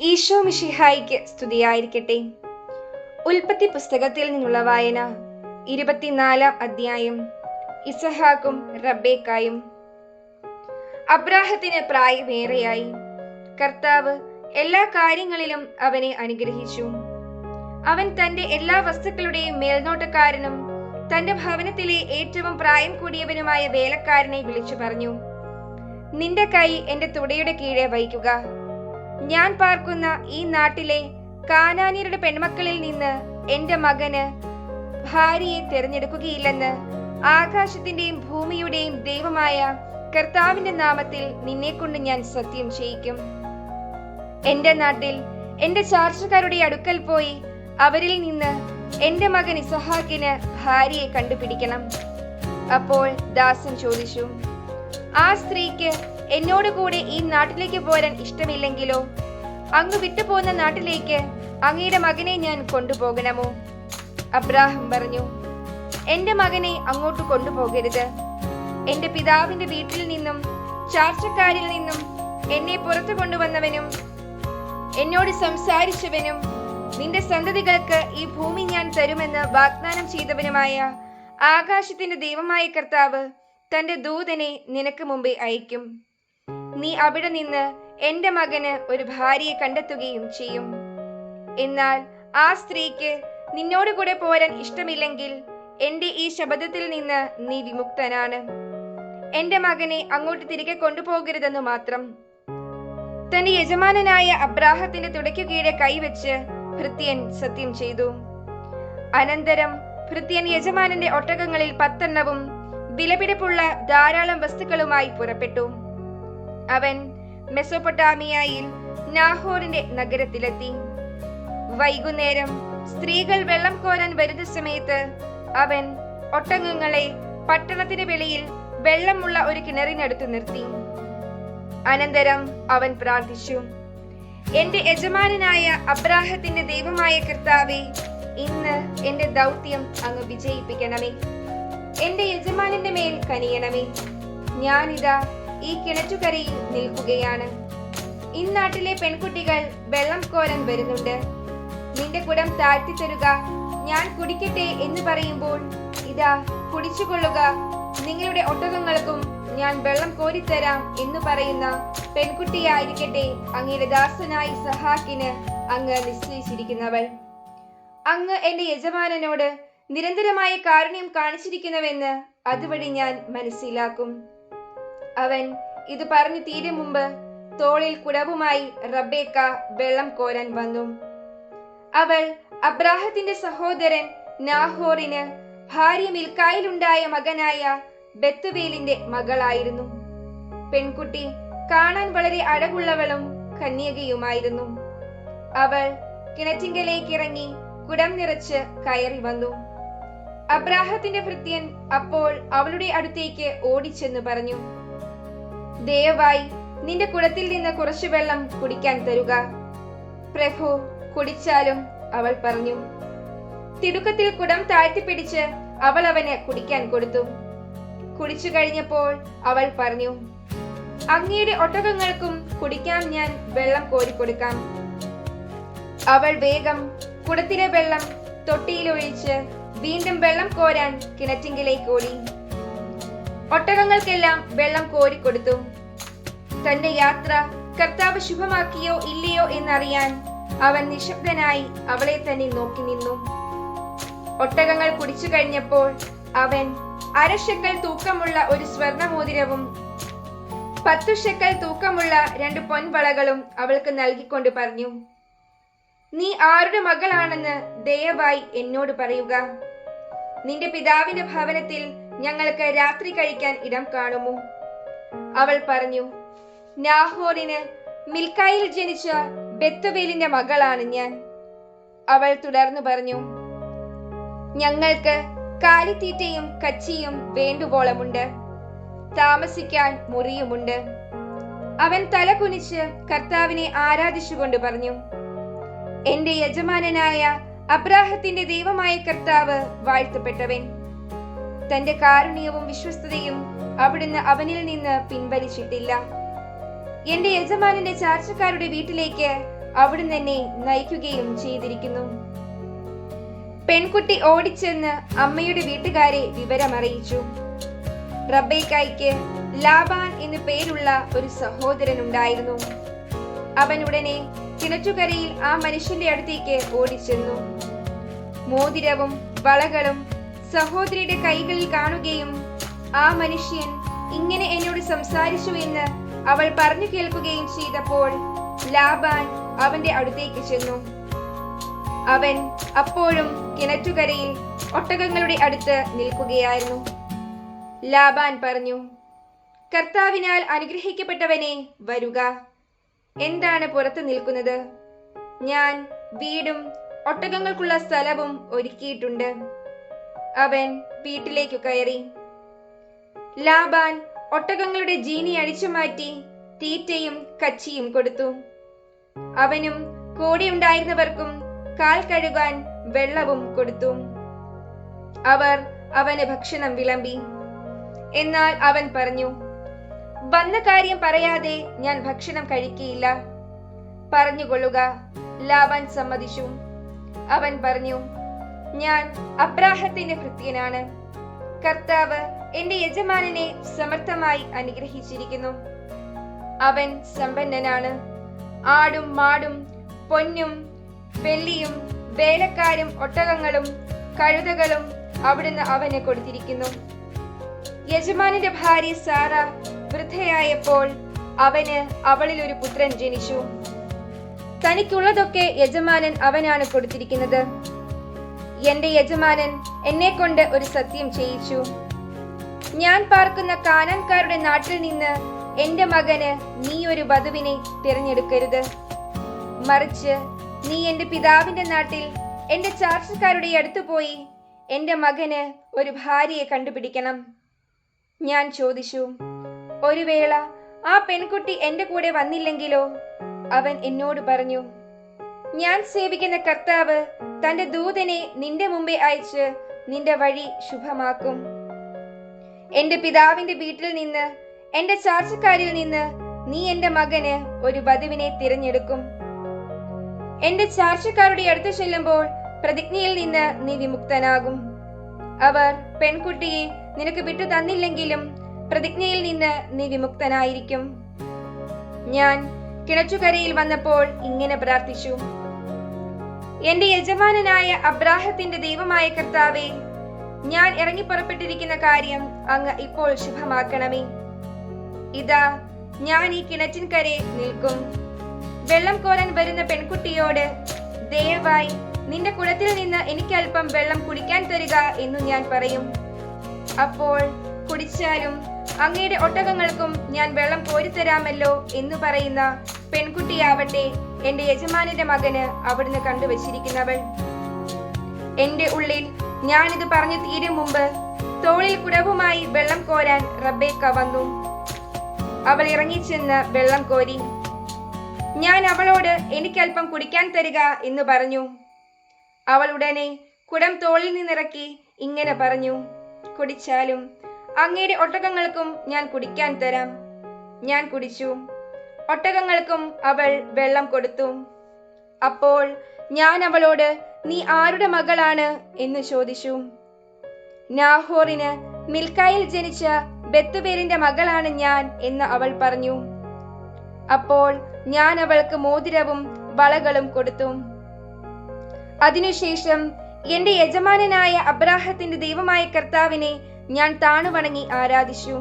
ഈശോ മിഷിഹായിക്ക് സ്തുതിയായിരിക്കട്ടെ. ഉൽപ്പത്തി പുസ്തകത്തിൽ നിന്നുള്ള വായന ഇരുപത്തിനാലാം അധ്യായം ഇസഹാക്കും റബ്ബേക്കായും. അബ്രാഹത്തിന് പ്രായമേറെയായി. കർത്താവ് എല്ലാ കാര്യങ്ങളിലും അവനെ അനുഗ്രഹിച്ചു. അവൻ തന്റെ എല്ലാ വസ്തുക്കളുടെയും മേൽനോട്ടക്കാരനും തന്റെ ഭവനത്തിലെ ഏറ്റവും പ്രായം കൂടിയവനുമായ വേലക്കാരനെ വിളിച്ചു പറഞ്ഞു നിന്റെ കൈ എന്റെ തുടയുടെ കീഴെ വഹിക്കുക. ഞാൻ പാർക്കുന്ന ഈ നാട്ടിലെ കാനാനിയരുടെ പെൺമക്കളിൽ നിന്ന് എന്റെ മകന് ഭാര്യയെ തിരഞ്ഞെടുക്കുകയില്ലെന്ന് ആകാശത്തിന്റെയും ഭൂമിയുടെയും ദൈവമായ കർത്താവിന്റെ നാമത്തിൽ നിന്നെക്കൊണ്ട് ഞാൻ സത്യം ചെയ്യിക്കും. എന്റെ നാട്ടിൽ എന്റെ ചാർച്ചക്കാരുടെ അടുക്കൽ പോയി അവരിൽ നിന്ന് എന്റെ മകൻ ഇസഹാക്കിന് ഭാര്യയെ കണ്ടുപിടിക്കണം. അപ്പോൾ ദാസൻ ചോദിച്ചു ആ സ്ത്രീക്ക് എന്നോട് കൂടി ഈ നാട്ടിലേക്ക് പോരാൻ ഇഷ്ടമില്ലെങ്കിലോ? അങ്ങ് വിട്ടുപോകുന്ന നാട്ടിലേക്ക് അങ്ങയുടെ മകനെ ഞാൻ കൊണ്ടുപോകണമോ? അബ്രാഹം പറഞ്ഞു എന്റെ മകനെ അങ്ങോട്ട് കൊണ്ടുപോകരുത്. എന്റെ പിതാവിന്റെ വീട്ടിൽ നിന്നും ചാർച്ചക്കാരിൽ നിന്നും എന്നെ പുറത്തു കൊണ്ടുവന്നവനും എന്നോട് സംസാരിച്ചവനും നിന്റെ സന്തതികൾക്ക് ഈ ഭൂമി ഞാൻ തരുമെന്ന് വാഗ്ദാനം ചെയ്തവനുമായ ആകാശത്തിന്റെ ദൈവമായ കർത്താവ് തന്റെ ദൂതനെ നിനക്ക് മുമ്പേ അയക്കും നീ അവിടെ നിന്ന് എന്റെ മകന് ഒരു ഭാര്യയെ കണ്ടെത്തുകയും ചെയ്യും. എന്നാൽ ആ സ്ത്രീക്ക് നിന്നോടുകൂടെ പോരാൻ ഇഷ്ടമില്ലെങ്കിൽ എന്റെ ഈ ശബ്ദത്തിൽ നിന്ന് നീ വിമുക്തനാണ്. എന്റെ മകനെ അങ്ങോട്ട് തിരികെ കൊണ്ടുപോകരുതെന്ന് മാത്രം. തന്റെ യജമാനനായ അബ്രാഹത്തിന്റെ തുടയ്ക്കു കീഴെ കൈവച്ച് ഭൃത്യൻ സത്യം ചെയ്തു. അനന്തരം ഭൃത്യൻ യജമാനന്റെ ഒട്ടകങ്ങളിൽ പത്തെണ്ണവും വിലപിടിപ്പുള്ള ധാരാളം വസ്തുക്കളുമായി പുറപ്പെട്ടു. അവൻ മെസോപൊട്ടാമിയയിൽ നാഹോറിന്റെ നഗരത്തിലെത്തി. വൈകുന്നേരം സ്ത്രീകൾ വെള്ളം കോരാൻ വരുന്ന സമയത്ത് അവൻ ഒട്ടകങ്ങളെ പട്ടണത്തിന് വെളിയിൽ വെള്ളമുള്ള ഒരു കിണറിനടുത്ത് നിർത്തി. അനന്തരം അവൻ പ്രാർത്ഥിച്ചു എന്റെ യജമാനായ അബ്രാഹത്തിന്റെ ദൈവമായ കർത്താവെ ഇന്ന് എന്റെ ദൗത്യം അങ്ങ് വിജയിപ്പിക്കണമേ. എന്റെ യജമാനന്റെ മേൽ കനിയണമേ. ഞാനിതാ ഈ കിണറ്റുകരയിൽ നിൽക്കുകയാണ്. ഇന്നാട്ടിലെ പെൺകുട്ടികൾ വെള്ളം കോരൻ വരുന്നുണ്ട്. നിന്റെ കുടം താഴ്ത്തി തരുക. ഞാൻ കുടിക്കട്ടെ എന്ന് പറയുമ്പോൾ ഇതാ കുടിച്ചുകൊള്ളുക നിങ്ങളുടെ ഒട്ടകങ്ങൾക്കും ഞാൻ വെള്ളം കോരിത്തരാം എന്ന് പറയുന്ന പെൺകുട്ടിയായിരിക്കട്ടെ അങ്ങയുടെ ദാസനായി സഹാക്കിന് അങ്ങ് നിശ്ചയിച്ചിരിക്കുന്നവൾ. അങ്ങ് എന്റെ യജമാനനോട് നിരന്തരമായ കാരുണ്യം കാണിച്ചിരിക്കുന്നുവെന്ന് അതുവഴി ഞാൻ മനസ്സിലാക്കും. അവൻ ഇത് പറഞ്ഞു തീരെ മുമ്പ് തോളിൽ കുടവുമായി റബേക്ക വെള്ളം കോരാൻ വന്നു. അവൾ അബ്രാഹത്തിന്റെ സഹോദരൻ നാഹോറിന് ഭാര്യ മിൽക്കായിലുണ്ടായ മകനായ ബത്തുവേലിന്റെ മകളായിരുന്നു. പെൺകുട്ടി കാണാൻ വളരെ അഴകുള്ളവളും കന്യകയുമായിരുന്നു. അവൾ കിണറ്റിങ്കലേക്ക് ഇറങ്ങി കുടം നിറച്ച് കയറി വന്നു. അബ്രാഹത്തിന്റെ ഭൃത്യൻ അപ്പോൾ അവളുടെ അടുത്തേക്ക് ഓടിച്ചെന്ന് പറഞ്ഞു. ദയവായി നിന്റെ കുടത്തിൽ നിന്ന് കുറച്ചു വെള്ളം കുടിക്കാൻ തരുക. പ്രഭു കുടിച്ചാലും അവൾ പറഞ്ഞു. തിടുക്കത്തിൽ കുടം താഴ്ത്തിപ്പിടിച്ച് അവൾ അവന് കുടിക്കാൻ കൊടുത്തു. കുടിച്ചു കഴിഞ്ഞപ്പോൾ അവൾ പറഞ്ഞു അങ്ങയുടെ ഒട്ടകങ്ങൾക്കും കുടിക്കാൻ ഞാൻ വെള്ളം കോരിക്കൊടുക്കാം. അവൾ വേഗം കുടത്തിലെ വെള്ളം തൊട്ടിയിലൊഴിച്ച് വീണ്ടും വെള്ളം കോരാൻ കിണറ്റിങ്കിലേക്ക് ഓടി. ഒട്ടകങ്ങൾക്കെല്ലാം വെള്ളം കോരിക്കൊടുത്തു. തന്റെ യാത്ര കർത്താവ് ശുഭമാക്കിയോ ഇല്ലയോ എന്നറിയാൻ അവൻ നിശബ്ദനായി അവളെ തന്നെ നോക്കി നിന്നു. ഒട്ടകങ്ങൾ കുടിച്ചു കഴിഞ്ഞപ്പോൾ അവൻ അരശക്കൽ തൂക്കമുള്ള ഒരു സ്വർണമോതിരവും പത്തു ഷെക്കൽ തൂക്കമുള്ള രണ്ട് പൊൻവളകളും അവൾക്ക് നൽകിക്കൊണ്ട് പറഞ്ഞു നീ ആരുടെ മകളാണെന്ന് ദയവായി എന്നോട് പറയുക. നിന്റെ പിതാവിന്റെ ഭവനത്തിൽ ഞങ്ങൾക്ക് രാത്രി കഴിക്കാൻ ഇടം കാണുമോ? അവൾ പറഞ്ഞു നാഹോറിന് മിൽക്കായിൽ ജനിച്ച ബെത്തുവേലിന്റെ മകളാണ് ഞാൻ. അവൾ തുടർന്നു പറഞ്ഞു ഞങ്ങൾക്ക് കാലിത്തീറ്റയും കച്ചിയും വേണ്ടുവോളമുണ്ട്. താമസിക്കാൻ മുറിയുമുണ്ട്. അവൻ തല കുനിച്ച് കർത്താവിനെ ആരാധിച്ചുകൊണ്ട് പറഞ്ഞു എന്റെ യജമാനനായ അബ്രാഹത്തിന്റെ ദൈവമായ കർത്താവ് വാഴ്ത്തപ്പെട്ടവൻ. തന്റെ കാരുണ്യവും വിശ്വസ്തതയും അവിടുന്ന് അവനിൽ നിന്ന് പിൻവലിച്ചിട്ടില്ല. എന്റെ യജമാനന്റെ ചാർച്ചക്കാരുടെ വീട്ടിലേക്ക് അവിടുന്ന് എന്നെ നയിക്കുകയും ചെയ്തിരിക്കുന്നു. പെൺകുട്ടി ഓടിച്ചെന്ന് അമ്മയുടെ വീട്ടുകാരെ വിവരമറിയിച്ചു. റബേക്കായ്ക്ക് ലാബാൻ എന്നു പേരുള്ള ഒരു സഹോദരൻ ഉണ്ടായിരുന്നു അവൻ ഉടനെ കിണറ്റുകരയിൽ ആ മനുഷ്യന്റെ അടുത്തേക്ക് ഓടിച്ചെന്നു. മോതിരവും വളകളും സഹോദരിയുടെ കൈകളിൽ കാണുകയും ആ മനുഷ്യൻ ഇങ്ങനെ എന്നോട് സംസാരിച്ചു എന്ന് അവൾ പറഞ്ഞു കേൾക്കുകയും ചെയ്തപ്പോൾ ലാബാൻ അവന്റെ അടുത്തേക്ക് ചെന്നു. അവൻ അപ്പോഴും കിണറ്റുകരയിൽ ഒട്ടകങ്ങളുടെ അടുത്ത് നിൽക്കുകയായിരുന്നു. ലാബാൻ പറഞ്ഞു കർത്താവിനാൽ അനുഗ്രഹിക്കപ്പെട്ടവനെ വരുക. എന്താണ് പുറത്ത് നിൽക്കുന്നത്? ഞാൻ വീടും ഒട്ടകങ്ങൾക്കുള്ള സ്ഥലവും ഒരുക്കിയിട്ടുണ്ട്. അവൻ വീട്ടിലേക്കു കയറി. ലാബാൻ ഒട്ടകങ്ങളുടെ ജീനി അഴിച്ചു മാറ്റി തീറ്റയും കച്ചിയും കൊടുത്തു. അവനും കൂടെയുണ്ടായിരുന്നവർക്കും കാൽ കഴുകാൻ വെള്ളവും കൊടുത്തു. അവർ അവന് ഭക്ഷണം വിളമ്പി. എന്നാൽ അവൻ പറഞ്ഞു വന്ന കാര്യം പറയാതെ ഞാൻ ഭക്ഷണം കഴിക്കയില്ല. പറഞ്ഞുകൊള്ളുക. ലാബാൻ സമ്മതിച്ചു. അവൻ പറഞ്ഞു ഞാൻ അബ്രാഹത്തിന്റെ ഭൃത്യനാണ്. കർത്താവ് എന്റെ യജമാനനെ സമർത്ഥമായി അനുഗ്രഹിച്ചിരിക്കുന്നു. അവൻ സമ്പന്നനാണ്. ആടും മാടും പൊന്നും വെള്ളിയും വേലക്കാരും ഒട്ടകങ്ങളും കഴുതകളും അവിടുന്ന് അവന് കൊടുത്തിരിക്കുന്നു. യജമാനന്റെ ഭാര്യ സാറ വൃദ്ധയായപ്പോൾ അവന് അവളിൽ ഒരു പുത്രൻ ജനിച്ചു. തനിക്കുള്ളതൊക്കെ യജമാനൻ അവനാണ് കൊടുത്തിരിക്കുന്നത്. എന്റെ യജമാനൻ എന്നെ കൊണ്ട് ഒരു സത്യം ചെയ്യിച്ചു. ഞാൻ പാർക്കുന്ന കാനാൻകാരുടെ നാട്ടിൽ നിന്ന് എന്റെ മകന് നീ ഒരു വധുവിനെ തിരഞ്ഞെടുക്കരുത്. മറിച്ച് നീ എന്റെ പിതാവിന്റെ നാട്ടിൽ എന്റെ ചാർച്ചക്കാരുടെ അടുത്ത് പോയി എന്റെ മകന് ഒരു ഭാര്യയെ കണ്ടുപിടിക്കണം. ഞാൻ ചോദിച്ചു ഒരു വേള ആ പെൺകുട്ടി എന്റെ കൂടെ വന്നില്ലെങ്കിലോ? അവൻ എന്നോട് പറഞ്ഞു ഞാൻ സേവിക്കുന്ന കർത്താവ് തന്റെ ദൂതനെ നിന്റെ മുമ്പേ അയച്ച് നിന്റെ വഴി ശുഭമാക്കും. എന്റെ പിതാവിന്റെ വീട്ടിൽ നിന്ന് എന്റെ ചാർച്ചക്കാരിൽ നിന്ന് നീ എന്റെ മകന് ഒരു വധുവിനെ തിരഞ്ഞെടുക്കും. എന്റെ ചാർച്ചക്കാരുടെ അടുത്ത് ചെല്ലുമ്പോൾ പ്രതിജ്ഞയിൽ നിന്ന് നീ വിമുക്തനാകും. അവർ പെൺകുട്ടിയെ നിനക്ക് വിട്ടു തന്നില്ലെങ്കിലും പ്രതിജ്ഞയിൽ നിന്ന് നീ വിമുക്തനായിരിക്കും. ഞാൻ കിണച്ചുകരയിൽ വന്നപ്പോൾ ഇങ്ങനെ പ്രാർത്ഥിച്ചു. എന്റെ യജമാനനായ അബ്രാഹത്തിന്റെ ദൈവമായ കർത്താവെ ഞാൻ ഇറങ്ങി പുറപ്പെട്ടിരിക്കുന്ന കാര്യം അങ്ങ് ഇപ്പോൾ ശുഭമാക്കണമേ. ഇതാ ഞാൻ ഈ കിണറ്റിൻകരെ നിൽക്കും. വെള്ളം കോരാൻ വരുന്ന പെൺകുട്ടിയോട് ദയവായി നിന്റെ കുളത്തിൽ നിന്ന് എനിക്ക് അല്പം വെള്ളം കുടിക്കാൻ തരിക എന്നു ഞാൻ പറയും. അപ്പോൾ കുടിച്ചാലും അങ്ങയുടെ ഒട്ടകങ്ങൾക്കും ഞാൻ വെള്ളം കോരിത്തരാമല്ലോ എന്ന് പറയുന്ന പെൺകുട്ടിയാവട്ടെ എന്റെ യജമാനന്റെ മകന് അവിടുന്ന് കണ്ടുവച്ചിരിക്കുന്നവൾ. എന്റെ ഉള്ളിൽ ഞാനിത് പറഞ്ഞു തീരും മുമ്പ് തോളിൽ കുടവുമായി വെള്ളം കോരാൻ റബേക്ക വന്നു അവൾ ഇറങ്ങിച്ചെന്ന് വെള്ളം കോരി ഞാൻ അവളോട് എനിക്കല്പം കുടിക്കാൻ തരിക എന്ന് പറഞ്ഞു. അവൾ ഉടനെ കുടം തോളിൽ നിന്നിറക്കി ഇങ്ങനെ പറഞ്ഞു കുടിച്ചാലും അങ്ങയുടെ ഒട്ടകങ്ങൾക്കും ഞാൻ കുടിക്കാൻ തരാം. ഞാൻ കുടിച്ചു. ഒട്ടകങ്ങൾക്കും അവൾ വെള്ളം കൊടുത്തു. അപ്പോൾ ഞാൻ അവളോട് നീ ആരുടെ മകളാണ്? എന്ന് ചോദിച്ചു. നാഹോറിന് മിൽക്കായിൽ ജനിച്ച ബത്തുപേരിന്റെ മകളാണ് ഞാൻ എന്ന് അവൾ പറഞ്ഞു. അപ്പോൾ ഞാൻ അവൾക്ക് മോതിരവും വളകളും കൊടുത്തു. അതിനുശേഷം എന്റെ യജമാനനായ അബ്രാഹത്തിന്റെ ദൈവമായ കർത്താവിനെ ഞാൻ താണുവണങ്ങി ആരാധിച്ചു.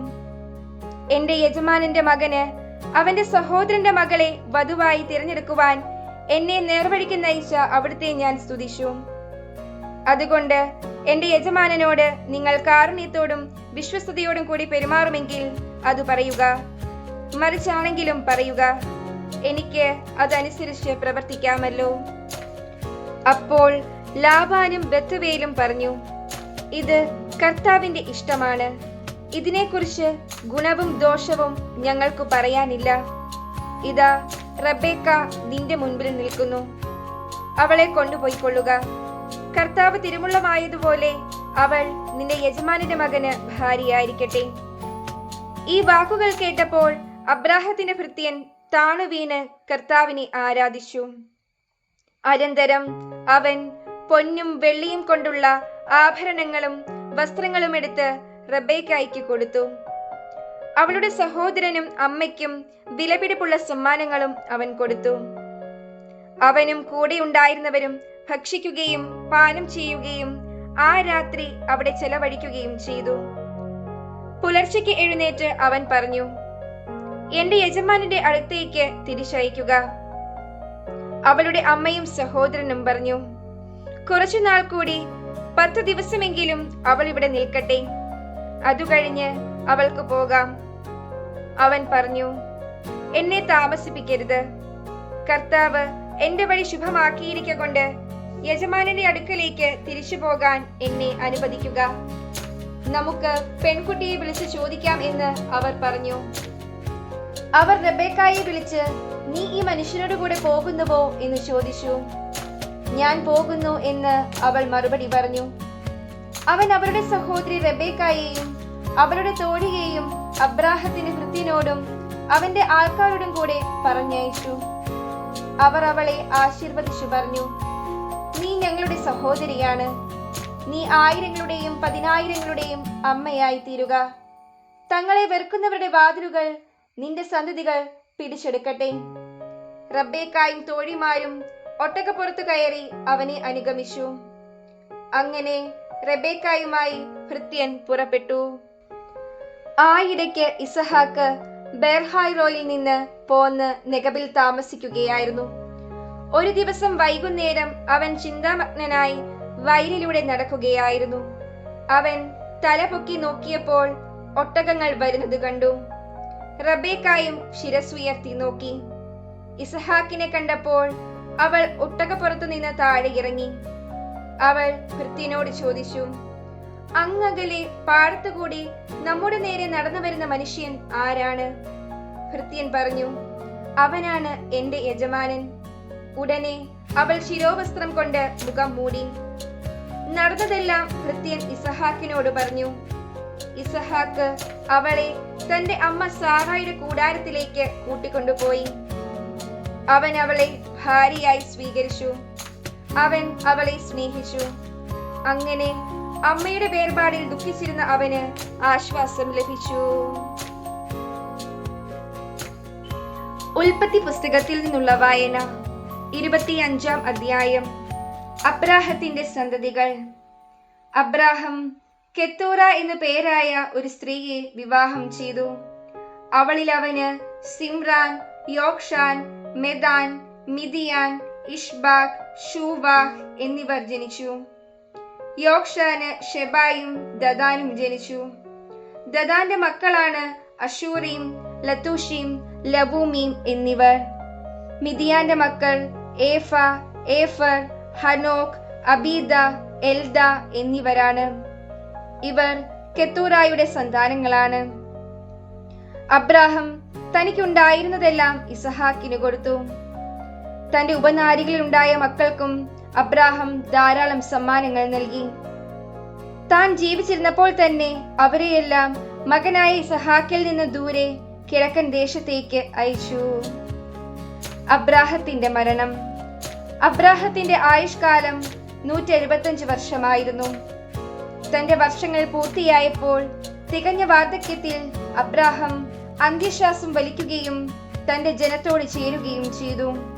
എന്റെ യജമാനന്റെ മകന് അവന്റെ സഹോദരന്റെ മകളെ വധുവായി തിരഞ്ഞെടുക്കുവാൻ എന്നെ നേർവഴിക്ക് നയിച്ച അവിടുത്തെ ഞാൻ സ്തുതിച്ചു. അതുകൊണ്ട് എന്റെ യജമാനനോട് നിങ്ങൾ കാരുണ്യത്തോടും വിശ്വസ്തയോടും കൂടി പെരുമാറുമെങ്കിൽ അത് പറയുക. മറിച്ചാണെങ്കിലും പറയുക. എനിക്ക് അതനുസരിച്ച് പ്രവർത്തിക്കാമല്ലോ. അപ്പോൾ ലാബാനും ബത്തുവേലും പറഞ്ഞു ഇത് കർത്താവിന്റെ ഇഷ്ടമാണ്. ഇതിനെക്കുറിച്ച് ഗുണവും ദോഷവും ഞങ്ങൾക്ക് പറയാനില്ല. ഇതാ റബേക്ക നിന്റെ മുൻപിൽ നിൽക്കുന്നു. അവളെ കൊണ്ടുപോയിക്കൊള്ളുക. കർത്താവ് തിരുമുള്ളമായതുപോലെ അവൾ നിന്റെ യജമാനിന്റെ മകന് ഭാര്യയായിരിക്കട്ടെ. ഈ വാക്കുകൾ കേട്ടപ്പോൾ അബ്രാഹത്തിന്റെ ഭൃത്യൻ താണു വീണ് കർത്താവിനെ ആരാധിച്ചു. അനന്തരം അവൻ പൊന്നും വെള്ളിയും കൊണ്ടുള്ള ആഭരണങ്ങളും വസ്ത്രങ്ങളും എടുത്ത് റബേക്കായിക്ക് കൊടുത്തു. അവളുടെ സഹോദരനും അമ്മയ്ക്കും വിലപിടിപ്പുള്ള സമ്മാനങ്ങളും അവൻ കൊടുത്തു. അവനും കൂടെ ഉണ്ടായിരുന്നവരും ഭക്ഷിക്കുകയും പാനം ചെയ്യുകയും ആ രാത്രി അവിടെ ചെലവഴിക്കുകയും ചെയ്തു. പുലർച്ചയ്ക്ക് എഴുന്നേറ്റ് അവൻ പറഞ്ഞു എന്റെ യജമാനന്റെ അടുത്തേക്ക് തിരിച്ചയക്കുക. അവളുടെ അമ്മയും സഹോദരനും പറഞ്ഞു കുറച്ചുനാൾ കൂടി പത്ത് ദിവസമെങ്കിലും അവൾ ഇവിടെ നിൽക്കട്ടെ. അതു കഴിഞ്ഞ് അവൾക്ക് പോകാം. അവൻ പറഞ്ഞു എന്നെ താമസിപ്പിക്കരുത്. കർത്താവ് എന്റെ വഴി ശുഭമാക്കിയിരിക്കൊണ്ട് യജമാനന്റെ അടുക്കലേക്ക് തിരിച്ചു പോകാൻ എന്നെ അനുവദിക്കുക. നമുക്ക് പെൺകുട്ടിയെ വിളിച്ച് ചോദിക്കാം എന്ന് അവർ പറഞ്ഞു. അവർ റബേക്കായെ വിളിച്ച് നീ ഈ മനുഷ്യനോട് കൂടെ പോകുന്നുവോ? എന്ന് ചോദിച്ചു. ഞാൻ പോകുന്നു എന്ന് അവൾ മറുപടി പറഞ്ഞു. അവൻ അവരുടെ സഹോദരി റബേക്കായെയും അവളുടെ തോഴികയും അബ്രാഹത്തിന്റെ കൃത്യനോടും അവന്റെ ആൾക്കാരോടും കൂടെ പറഞ്ഞയച്ചു. അവർ അവളെ ആശീർവദിച്ചു പറഞ്ഞു നീ ഞങ്ങളുടെ സഹോദരിയാണ്. നീ ആയിരങ്ങളുടെയും പതിനായിരങ്ങളുടെയും അമ്മയായി തീരുക തങ്ങളെ വെറുക്കുന്നവരുടെ വാതിലുകൾ നിന്റെ സന്തതികൾ പിടിച്ചെടുക്കട്ടെ. റബ്ബേക്കായും തോഴിമാരും ഒട്ടകപ്പുറത്തു കയറി അവനെ അനുഗമിച്ചു. അങ്ങനെ റബേക്കായുമായി ഭൃത്യൻ പുറപ്പെട്ടു. ആയിടയ്ക്ക് ഇസഹാക്ക് ബെർഹായ്റോയിൽ നിന്ന് പോന്ന് നെഗബിൽ താമസിക്കുകയായിരുന്നു. ഒരു ദിവസം വൈകുന്നേരം അവൻ ചിന്താമഗ്നനായി വയലിലൂടെ നടക്കുകയായിരുന്നു. അവൻ തലപൊക്കി നോക്കിയപ്പോൾ ഒട്ടകങ്ങൾ വരുന്നത് കണ്ടു. റബേക്കായും ശിരസുയർത്തി നോക്കി. ഇസഹാക്കിനെ കണ്ടപ്പോൾ അവൾ ഒട്ടകപ്പുറത്തു നിന്ന് താഴെ ഇറങ്ങി. അവൾ ഭൃത്യനോട് ചോദിച്ചു അങ്ങകലെ പാടത്തുകൂടി നമ്മുടെ നേരെ നടന്നു വരുന്ന മനുഷ്യൻ ആരാണ്? ഭൃത്യൻ പറഞ്ഞു അവനാണ് എന്റെ യജമാനൻ. ഉടനെ അവൾ ശിരോവസ്ത്രം കൊണ്ട് മുഖം മൂടി. നടന്നതെല്ലാം ഭൃത്യൻ ഇസഹാക്കിനോട് പറഞ്ഞു ഇസഹാക്ക് അവളെ തന്റെ അമ്മ സാറായുടെ കൂടാരത്തിലേക്ക് കൂട്ടിക്കൊണ്ടുപോയി. അവൻ അവളെ ഭാര്യയായി സ്വീകരിച്ചു. അവൻ അവളെ സ്നേഹിച്ചു. അങ്ങനെ അമ്മയുടെ വേർപാടിൽ ദുഃഖിച്ചിരുന്ന അവന് ആശ്വാസം ലഭിച്ചു. ഉൽപ്പത്തി പുസ്തകത്തിൽ നിന്നുള്ള വായന ഇരുപത്തിയഞ്ചാം അധ്യായം അബ്രാഹത്തിന്റെ സന്തതികൾ. അബ്രാഹം കെത്തോറ എന്നു പേരായ ഒരു സ്ത്രീയെ വിവാഹം ചെയ്തു. അവളിൽ അവന് സിംറാൻ യോക്ഷാൻ മെദാൻ മിതിയാൻ ഇഷ്ബാഖ് ഷൂവാഹ് എന്നിവർ ജനിച്ചു. യോക്ഷാന് ഷെബായും ദദാനും ജനിച്ചു. ദദാന്റെ മക്കളാണ് അഷൂറിയും ലത്തൂഷിയും ലബൂമിയും എന്നിവർ. മിതിയാന്റെ മക്കൾ ഏഫ ഏഫർ ഹനോക്ക് അബീദ എൽദ എന്നിവരാണ്. ഇവർ കെത്തൂറായുടെ സന്താനങ്ങളാണ്. അബ്രാഹം തനിക്കുണ്ടായിരുന്നതെല്ലാം ഇസഹാക്കിന് കൊടുത്തു. തന്റെ ഉപനാരികളിലുണ്ടായ മക്കൾക്കും അബ്രാഹം ധാരാളം സമ്മാനങ്ങൾ നൽകി. താൻ ജീവിച്ചിരുന്നപ്പോൾ തന്നെ അവരെയെല്ലാം മകനായി സഹാക്കിൽ നിന്ന് ദൂരെ കിഴക്കൻ ദേശത്തേക്ക് അയച്ചു. അബ്രാഹത്തിന്റെ മരണം. അബ്രാഹത്തിന്റെ ആയുഷ്കാലം നൂറ്റി എഴുപത്തഞ്ച് വർഷമായിരുന്നു. തന്റെ വർഷങ്ങൾ പൂർത്തിയായപ്പോൾ തികഞ്ഞ വാർദ്ധക്യത്തിൽ അബ്രാഹം അന്ത്യശ്വാസം വലിക്കുകയും തന്റെ ജനത്തോട് ചേരുകയും ചെയ്തു.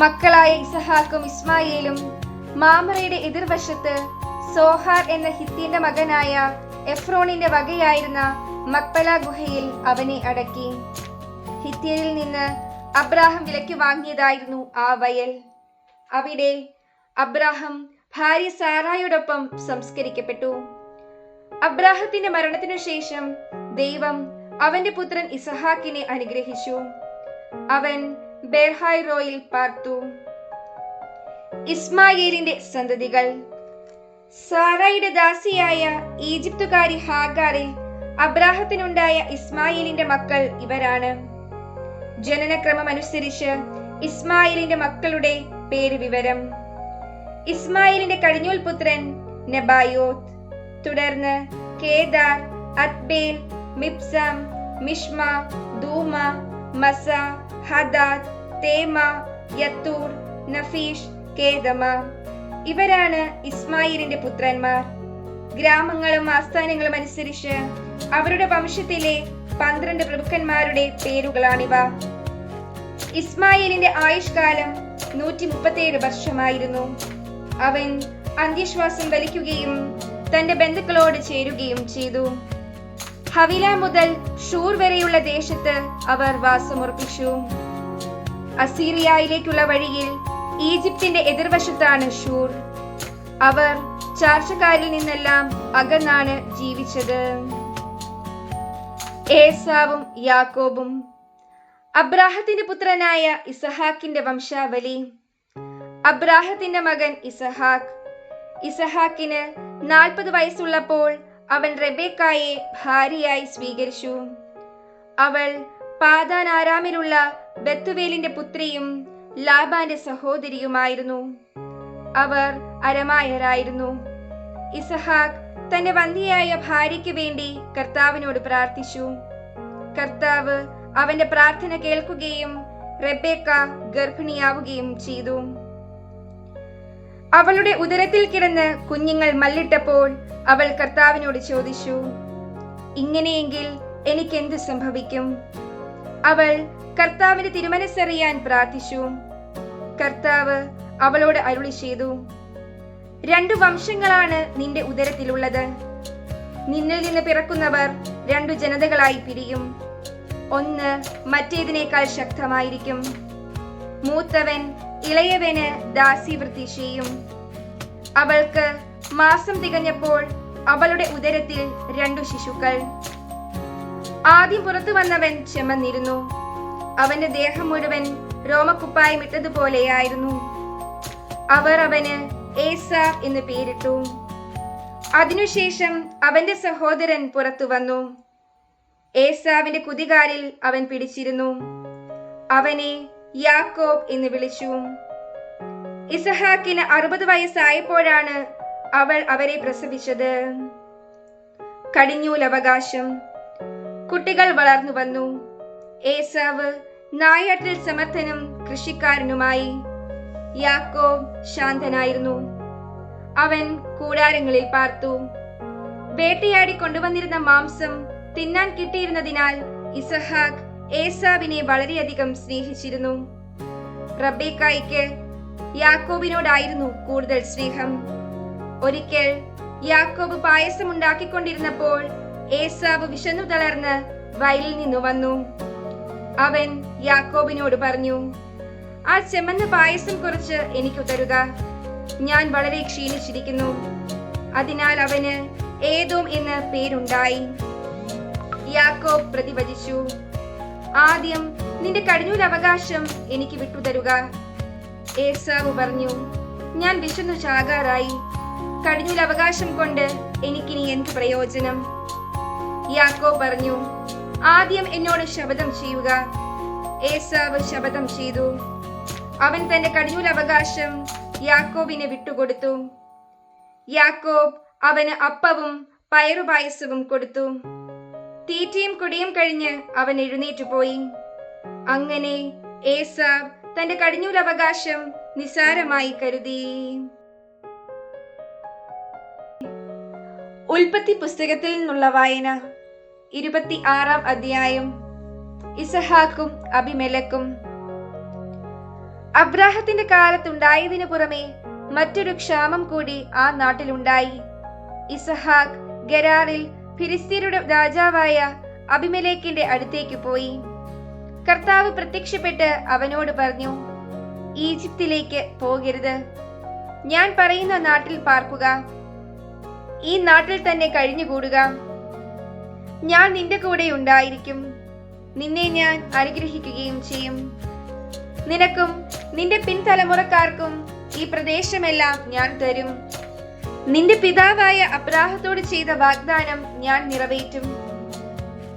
മക്കളായ ഇസഹാക്കും ഇസ്മായിലും മാമറയുടെ എതിർവശത്ത് സോഹാർ എന്ന ഹിത്തിന്റെ മകനായ എഫ്രോണിന്റെ വകയായിരുന്ന മക്പല ഗുഹയിൽ അവനെ അടക്കി. ഹിത്യരിൽ നിന്ന് അബ്രാഹം വിലയ്ക്ക് വാങ്ങിയതായിരുന്നു ആ വയൽ. അവിടെ അബ്രാഹം ഭാര്യ സാറായോടൊപ്പം സംസ്കരിക്കപ്പെട്ടു. അബ്രാഹത്തിന്റെ മരണത്തിനു ശേഷം ദൈവം അവന്റെ പുത്രൻ ഇസഹാക്കിനെ അനുഗ്രഹിച്ചു. അവൻ ബെർഹായ് റോയിൽ പാർത്തു. ഇസ്മായേലിന്റെ സന്തതികൾ. സാറായുടെ ദാസിയായ ഈജിപ്തുകാരി ഹാഗാറിൽ അബ്രാഹത്തിനുണ്ടായ ഇസ്മായിലിന്റെ മക്കൾ ഇവരാണ്. ജനനക്രമം അനുസരിച്ച് ഇസ്മായിലിന്റെ മക്കളുടെ പേര് വിവരം. ഇസ്മായിലിന്റെ കടിഞ്ഞൂൽ പുത്രൻ നെബായോത്ത്. തുടർന്ന് Kedar Adbeel Mibsam Mishma Dumah Massa Hadad Tema Jetur Naphish Kedemah. ഇവരാണ് ഇസ്മായിലിന്റെ പുത്രന്മാർ. ഗ്രാമങ്ങളും ആസ്ഥാനങ്ങളും അനുസരിച്ച് അവരുടെ വംശത്തിലെ പന്ത്രണ്ട് പ്രഭുക്കന്മാരുടെ പേരുകളാണിവ. ഇസ്മായിലിന്റെ ആയുഷ്കാലം നൂറ്റി മുപ്പത്തിയേഴ് വർഷമായിരുന്നു. അവൻ അന്ത്യശ്വാസം വലിക്കുകയും തന്റെ ബന്ധുക്കളോട് ചേരുകയും ചെയ്തു. ഹവില മുതൽ ഷൂർ വരെയുള്ള ദേശത്ത് അവർ വാസമുറപ്പിച്ചു. അസീറിയയിലേക്കുള്ള വഴിയിൽ ഈജിപ്തിന്റെ എതിർവശത്താണ് ഷൂർ. അവർ ചാർച്ചക്കാരിൽ നിന്നെല്ലാം അകന്നാണ് ജീവിച്ചത്. ഏസാവും യാക്കോബും അബ്രാഹത്തിന്റെ പുത്രനായ ഇസഹാക്കിന്റെ വംശാവലി. അബ്രാഹത്തിന്റെ മകൻ ഇസഹാക്ക്. ഇസഹാക്കിന് നാൽപ്പത് വയസ്സുള്ളപ്പോൾ അവൻ റെബേക്കായെ ഭാര്യയായി സ്വീകരിച്ചു. അവൾ പാതാൻ ആരാമിലുള്ള ബത്തുവേലിന്റെ പുത്രിയും ലാബാന്റെ സഹോദരിയുമായിരുന്നു. അവർ അരമായരായിരുന്നു. ഇസഹാക്ക് തന്റെ വന്ധിയായ ഭാര്യയ്ക്ക് വേണ്ടി കർത്താവിനോട് പ്രാർത്ഥിച്ചു. കർത്താവ് അവന്റെ പ്രാർത്ഥന കേൾക്കുകയും റെബേക്ക ഗർഭിണിയാവുകയും ചെയ്തു. അവളുടെ ഉദരത്തിൽ കിടന്ന് കുഞ്ഞുങ്ങൾ മല്ലിട്ടപ്പോൾ അവൾ കർത്താവിനോട് ചോദിച്ചു ഇങ്ങനെയെങ്കിൽ എനിക്കെന്ത് സംഭവിക്കും? അവൾ കർത്താവിന്റെ തിരുമനസ്സറിയാൻ പ്രാർത്ഥിച്ചു. കർത്താവ് അവളോട് അരുളി ചെയ്തു രണ്ടു വംശങ്ങളാണ് നിന്റെ ഉദരത്തിലുള്ളത്. നിന്നിൽ നിന്ന് പിറക്കുന്നവർ രണ്ടു ജനതകളായി പിരിയും. ഒന്ന് മറ്റേതിനേക്കാൾ ശക്തമായിരിക്കും. മൂത്തവൻ ഇളയവന് ദാസ്യവൃത്തി ചെയ്യും അവൾക്ക് മാസം തികഞ്ഞപ്പോൾ അവളുടെ ഉദരത്തിൽ രണ്ടു ശിശുക്കൾ. ആദ്യം പുറത്തു വന്നവൻ ചെമന്നിരുന്നു അവന്റെ ദേഹം മുഴുവൻ രോമക്കുപ്പായം ഇട്ടതുപോലെയായിരുന്നു. അവർ അവന് ഏസാ എന്ന് പേരിട്ടു. അതിനുശേഷം അവന്റെ സഹോദരൻ പുറത്തു വന്നു. ഏസാവിന്റെ കുതികാലിൽ അവൻ പിടിച്ചിരുന്നു. അവനെ യാക്കോബ് എന്ന് വിളിച്ചു. ഇസഹാക്കിന് അറുപത് വയസ്സായപ്പോഴാണ് അവൾ അവരെ പ്രസവിച്ചത്. കടിഞ്ഞൂലവകാശം കുട്ടികൾ വളർന്നു വന്നു. ഏസാവ് നായാട്ടിൽ സമർത്ഥനും കൃഷിക്കാരനുമായി. യാക്കോബ് ശാന്തനായിരുന്നു. അവൻ കൂടാരങ്ങളിൽ പാർത്തു. വേട്ടയാടി കൊണ്ടുവന്നിരുന്ന മാംസം തിന്നാൻ കിട്ടിയിരുന്നതിനാൽ ഇസഹാക്ക് ഏസാവിനെ വളരെയധികം സ്നേഹിച്ചിരുന്നു. റബേക്കായിക്ക് യാക്കോബിനോടായിരുന്നു കൂടുതൽ സ്നേഹം. ഒരിക്കൽ യാക്കോബ് പായസം ഉണ്ടാക്കിക്കൊണ്ടിരുന്നപ്പോൾ ഏസാവ് വിശന്നു തളർന്ന് വയലിൽ നിന്നു വന്നു. അവൻ യാക്കോബിനോട് പറഞ്ഞു ആ ചെമ്മന്ന പായസം കുറച്ച് എനിക്ക് തരുക. ഞാൻ വളരെ ക്ഷീണിച്ചിരിക്കുന്നു. അതിനാൽ അവന് ഏതോം എന്ന് പേരുണ്ടായി. യാക്കോബ് പ്രതിവചിച്ചു ആദ്യം നിന്റെ കടിഞ്ഞൂൽ അവകാശം എനിക്ക് വിട്ടുതരുക. ഏസാവ് പറഞ്ഞു ഞാൻ വിശന്നു ചാകാറായി. കടിഞ്ഞൂൽ അവകാശം കൊണ്ട് എനിക്കിനി എന്ത് പ്രയോജനം? യാക്കോ പറഞ്ഞു ആദ്യം എന്നോട് ശപഥം ചെയ്യുക. ഏസാവ് ശപഥം ചെയ്തു. അവൻ തന്റെ കടിഞ്ഞൂൽ അവകാശം യാക്കോബിനെ വിട്ടുകൊടുത്തു. യാക്കോബ് അവന് അപ്പവും പയറുപായസവും കൊടുത്തു. തീറ്റയും കുടിയും കഴിഞ്ഞ് അവൻ എഴുന്നേറ്റു പോയി. അങ്ങനെ ഏസാവ് തന്റെ കടിഞ്ഞൂലവകാശം നിസാരമായി കരുതി. ഉൽപ്പത്തി പുസ്തകത്തിൽ നിന്നുള്ള വായന ഇരുപത്തി ആറാം അധ്യായം ഇസഹാക്കും അഭിമലക്കും. അബ്രാഹത്തിന്റെ കാലത്തുണ്ടായതിനു പുറമെ മറ്റൊരു ക്ഷാമം കൂടി ആ നാട്ടിലുണ്ടായി. ഇസഹാക്ക് ഗരാറിൽ ഫിലിസ്തീനയുടെ രാജാവായ അഭിമലേക്കിന്റെ അടുത്തേക്ക് പോയി. കർത്താവ് പ്രത്യക്ഷപ്പെട്ട് അവനോട് പറഞ്ഞു ഈജിപ്തിലേക്ക് പോകരുത്. ഞാൻ പറയുന്ന നാട്ടിൽ പാർക്കുക. ഈ നാട്ടിൽ തന്നെ കഴിഞ്ഞുകൂടുക. ഞാൻ നിന്റെ കൂടെ ഉണ്ടായിരിക്കും. നിന്നെ ഞാൻ അനുഗ്രഹിക്കുകയും ചെയ്യും. നിനക്കും നിന്റെ പിൻതലമുറക്കാർക്കും ഈ പ്രദേശമെല്ലാം ഞാൻ തരും. നിന്റെ പിതാവായ അബ്രാഹത്തോട് ചെയ്ത വാഗ്ദാനം ഞാൻ നിറവേറ്റും.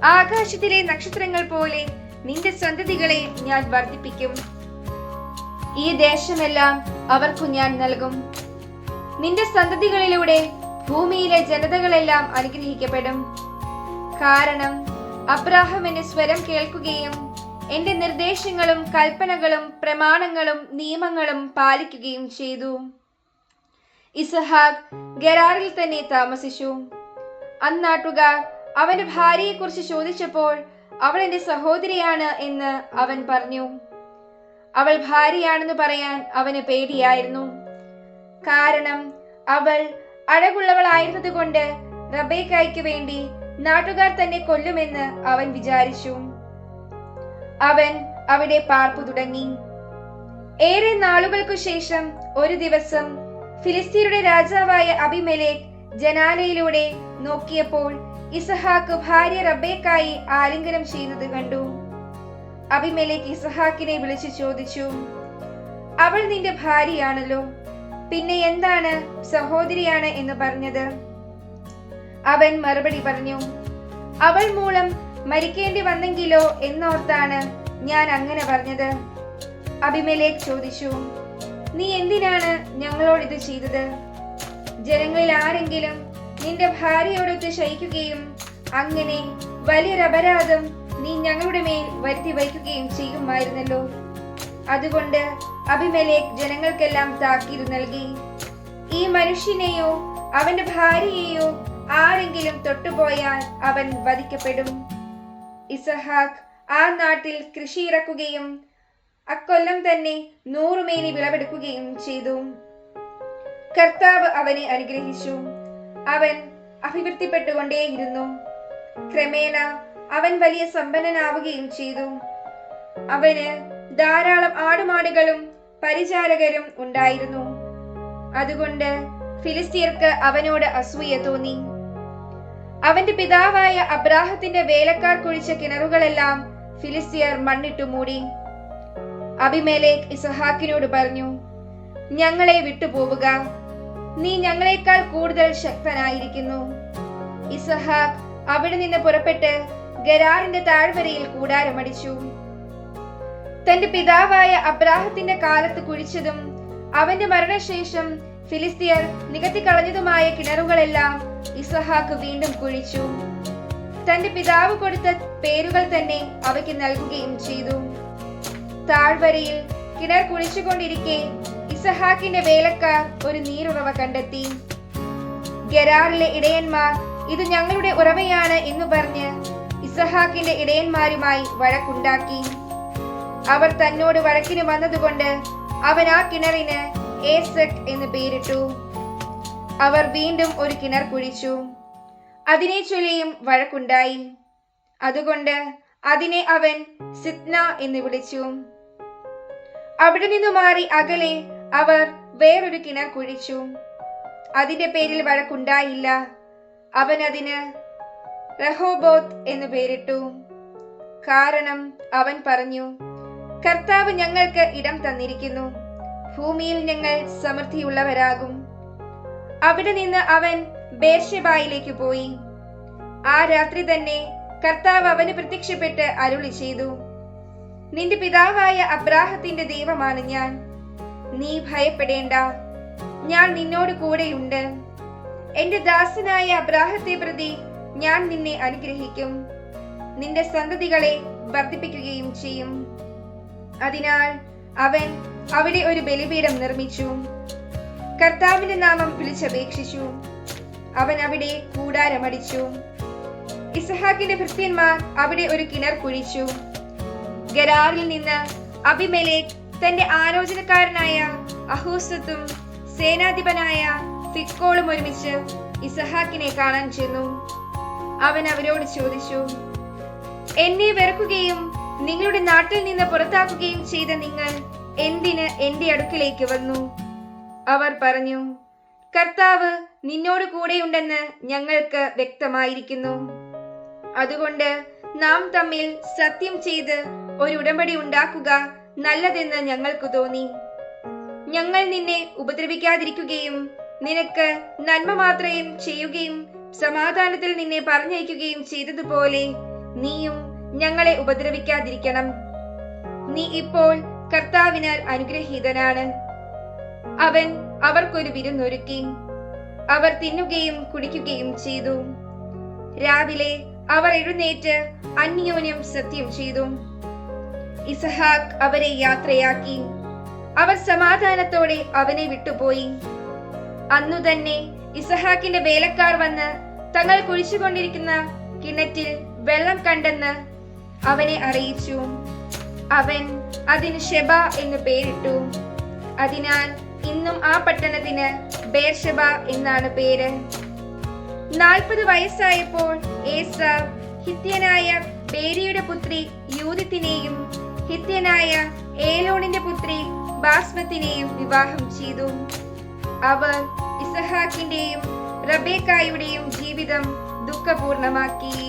ആകാശത്തിലെ നക്ഷത്രങ്ങൾ പോലെ നിന്റെ സന്തതികളെ ഞാൻ വർദ്ധിപ്പിക്കും. ഈ ദേശമെല്ലാം അവർക്കു ഞാൻ നൽകും. നിന്റെ സന്തതികളിലൂടെ ഭൂമിയിലെ ജനതകളെല്ലാം അനുഗ്രഹിക്കപ്പെടും. കാരണം അബ്രാഹം എന്റെ സ്വരം കേൾക്കുകയും എന്റെ നിർദ്ദേശങ്ങളും കൽപ്പനകളും പ്രമാണങ്ങളും നിയമങ്ങളും പാലിക്കുകയും ചെയ്തു. ഇസഹാക്ക് ഗരാറിൽ തന്നെ താമസിച്ചു. അന്നാട്ടുകാർ അവന്റെ ഭാര്യയെക്കുറിച്ച് ചോദിച്ചപ്പോൾ അവൾ എന്റെ സഹോദരിയാണ് എന്ന് അവൻ പറഞ്ഞു. അവൾ ഭാര്യയാണെന്ന് പറയാൻ അവന് പേടിയായിരുന്നു. കാരണം അവൾ അഴകുള്ളവളായിരുന്നതുകൊണ്ട് റബേക്കായ്ക്ക് വേണ്ടി നാട്ടുകാർ തന്നെ കൊല്ലുമെന്ന് അവൻ വിചാരിച്ചു. അവൻ അവിടെ പാർപ്പു തുടങ്ങി. ഏറെ നാളുകൾക്കു ശേഷം ഒരു ദിവസം ഫിലിസ്തീനയുടെ രാജാവായ അബിമെലേക്ക് ജനാലയിലൂടെ നോക്കിയപ്പോൾ ഇസഹാക്ക് ഭാര്യ റബേക്കായി ആലിംഗനം ചെയ്യുന്നത് കണ്ടു. അബിമെലേക്ക് ഇസഹാക്കിനെ വിളിച്ചു ചോദിച്ചു അവൾ നിന്റെ ഭാര്യയാണല്ലോ പിന്നെ എന്താണ് സഹോദരിയാണ് എന്ന് പറഞ്ഞത്? അവൻ മറുപടി പറഞ്ഞു അവൾ മൂലം മരിക്കേണ്ടി വന്നെങ്കിലോ എന്നോർത്താണ് ഞാൻ അങ്ങനെ പറഞ്ഞത്. അഭിമേലേക്ക് ചോദിച്ചു നീ എന്തിനാണ് ഞങ്ങളോട് ഇത് ചെയ്തത്? ജനങ്ങളിൽ ആരെങ്കിലും നിന്റെ ഭാര്യയോടൊത്ത് ശയിക്കുകയും അങ്ങനെ വലിയൊരു അപരാധം നീ ഞങ്ങളുടെ മേൽ വരുത്തി വയ്ക്കുകയും ചെയ്യുമായിരുന്നല്ലോ. അതുകൊണ്ട് അഭിമലേഖ് ജനങ്ങൾക്കെല്ലാം താക്കീത് നൽകി. ഈ മനുഷ്യനെയോ അവന്റെ ഭാര്യയെയോ ആരെങ്കിലും തൊട്ടുപോയാൽ അവൻ വധിക്കപ്പെടും. ഇസഹാക്ക് ആ നാട്ടിൽ കൃഷി ഇറക്കുകയും അക്കൊല്ലം തന്നെ നൂറുമേനി വിളവെടുക്കുകയും ചെയ്തു. കർത്താവ് അവനെ അനുഗ്രഹിച്ചു. അവൻ അഭിവൃദ്ധിപ്പെട്ടുകൊണ്ടേയിരുന്നു. ക്രമേണ അവൻ വലിയ സമ്പന്നനാവുകയും ചെയ്തു. അവന് ധാരാളം ആടുമാടുകളും പരിചാരകരും ഉണ്ടായിരുന്നു. അതുകൊണ്ട് ഫിലിസ്തീർക്ക് അവനോട് അസൂയ തോന്നി. അവന്റെ പിതാവായ അബ്രാഹത്തിന്റെ വേലക്കാർ കുഴിച്ച കിണറുകളെല്ലാം ഫിലിസ്തീയർ മണ്ണിട്ടു മൂടി അബിമേലേക്ക് ഇസഹാക്കിനോട് പറഞ്ഞു ഞങ്ങളെ വിട്ടുപോവുക. നീ ഞങ്ങളെക്കാൾ കൂടുതൽ ശക്തനായിരിക്കുന്നു. ഇസഹാക്ക് അവിടെ നിന്ന് പുറപ്പെട്ട് ഗരാറിന്റെ താഴ്വരയിൽ കൂടാരമടിച്ചു. തന്റെ പിതാവായ അബ്രാഹത്തിന്റെ കാലത്ത് കുഴിച്ചതും അവന്റെ മരണശേഷം ഫിലിസ്തീയർ നികത്തിക്കളഞ്ഞതുമായ കിണറുകളെല്ലാം ഇസഹാക്ക് വീണ്ടും കുഴിച്ചു. തന്റെ പിതാവ് കൊടുത്ത പേരുകൾ തന്നെ അവയ്ക്ക് നൽകുകയും ചെയ്തു. താഴ്വരയിൽ കിണർ കുഴിച്ചുകൊണ്ടിരിക്കെ ഇസഹാക്കിന്റെ വേലക്കാർ ഒരു നീരുറവ കണ്ടെത്തി. ഗരാറിലെ ഇടയന്മാർ ഇത് ഞങ്ങളുടെ ഉറവയാണ് എന്ന് പറഞ്ഞ് ഇസഹാക്കിന്റെ ഇടയന്മാരുമായി വഴക്കുണ്ടാക്കി. അവർ തന്നോട് വഴക്കിന് വന്നതുകൊണ്ട് അവൻ ആ കിണറിന് ഏസക് എന്ന് പേരിട്ടു. അവർ വീണ്ടും ഒരു കിണർ കുഴിച്ചു. അതിനെ ചൊല്ലിയും വഴക്കുണ്ടായി. അതുകൊണ്ട് അതിനെ അവൻ സിത്ന എന്ന് വിളിച്ചു. അവിടെ നിന്നു മാറി അകലെ അവർ വേറൊരു കിണർ കുഴിച്ചു. അതിന്റെ പേരിൽ വഴക്കുണ്ടായില്ല. അവൻ അതിന് റഹോബോത്ത് എന്ന് പേരിട്ടു. കാരണം അവൻ പറഞ്ഞു കർത്താവ് ഞങ്ങൾക്ക് ഇടം തന്നിരിക്കുന്നു. ഭൂമിയിൽ ഞങ്ങൾ സമൃദ്ധിയുള്ളവരാകും. അവിടെ നിന്ന് അവൻ ബേർഷബായിലേക്ക് പോയി. ആ രാത്രി തന്നെ കർത്താവ് അവന് പ്രത്യക്ഷപ്പെട്ട് അരുളി ചെയ്തു. നിന്റെ പിതാവായ അബ്രാഹത്തിന്റെ ദൈവമാണ് ഞാൻ. നീ ഭയപ്പെടേണ്ട. ഞാൻ നിന്നോട് കൂടെയുണ്ട്. എന്റെ ദാസനായ അബ്രാഹത്തെ പ്രതി ഞാൻ നിന്നെ അനുഗ്രഹിക്കും. നിന്റെ സന്തതികളെ വർദ്ധിപ്പിക്കുകയും ചെയ്യും. അതിനാൽ അവൻ അവിടെ ഒരു ബലിപീഠം നിർമ്മിച്ചു. കർത്താവിന്റെ നാമം വിളിച്ചപേക്ഷിച്ചു. അവൻ അവിടെ കൂടാരമടിച്ചു. ഇസഹാക്കിന്റെ ഭൃത്യന്മാർ അവിടെ ഒരു കിണർ കുഴിച്ചു. ഗരാറിൽ നിന്ന് അഭിമലേഖ് തന്റെ ആലോചനക്കാരനായ അഹൂസത്തും സേനാധിപനായ ഫിക്കോളും ഒരുമിച്ച് ഇസഹാക്കിനെ കാണാൻ ചെന്നു. അവൻ അവരോട് ചോദിച്ചു എന്നെ വെറുക്കുകയും നിങ്ങളുടെ നാട്ടിൽ നിന്ന് പുറത്താക്കുകയും ചെയ്ത നിങ്ങൾ എന്തിന് എന്റെ അടുക്കിലേക്ക് വന്നു? അവർ പറഞ്ഞു കർത്താവ് നിന്നോട് കൂടെയുണ്ടെന്ന് ഞങ്ങൾക്ക് വ്യക്തമായിരിക്കുന്നു. അതുകൊണ്ട് നാം തമ്മിൽ സത്യം ചെയ്ത് ഒരു ഉടമ്പടി ഉണ്ടാക്കുക നല്ലതെന്ന് ഞങ്ങൾക്ക് തോന്നി. ഞങ്ങൾ നിന്നെ ഉപദ്രവിക്കാതിരിക്കുകയും നിനക്ക് നന്മ മാത്രയും ചെയ്യുകയും സമാധാനത്തിൽ നിന്നെ പറഞ്ഞയക്കുകയും ചെയ്തതുപോലെ നീയും ഞങ്ങളെ ഉപദ്രവിക്കാതിരിക്കണം. നീ ഇപ്പോൾ കർത്താവിനാൽ അനുഗ്രഹീതനാണ്. അവൻ അവർക്കൊരു വിരുന്നൊരുക്കി. അവർ തിന്നുകയും കുടിക്കുകയും ചെയ്തു. രാവിലെ അവർ എഴുന്നേറ്റ് അന്യോന്യം സത്യം ചെയ്തു. ഇസഹാക്ക് അവരെ യാത്രയാക്കി. അവർ സമാധാനത്തോടെ അവനെ വിട്ടുപോയി. അന്നു തന്നെ ഇസഹാക്കിന്റെ വേലക്കാർ വന്ന് തങ്ങൾ കുഴിച്ചുകൊണ്ടിരിക്കുന്ന കിണറ്റിൽ വെള്ളം കണ്ടെന്ന് അവനെ അറിയിച്ചു. അവൻ അതിന് ഷെബ എന്ന് പേരിട്ടു. അതിനാൽ ഇന്നും ആ പട്ടണത്തിന് ബേർഷബ എന്നാണ് പേര്. നാൽപ്പത് വയസ്സായപ്പോൾ ഏസാവ് ഹിത്യനായ ബേരിയുടെ പുത്രി യൂതിത്തിനെയും ഹിത്യനായ ഏലോണിന്റെ പുത്രി ബാസ്മത്തിനെയും വിവാഹം ചെയ്തു. അവർ ഇസഹാക്കിന്റെയും റബേക്കായുടെയും ജീവിതം ദുഃഖപൂർണമാക്കി.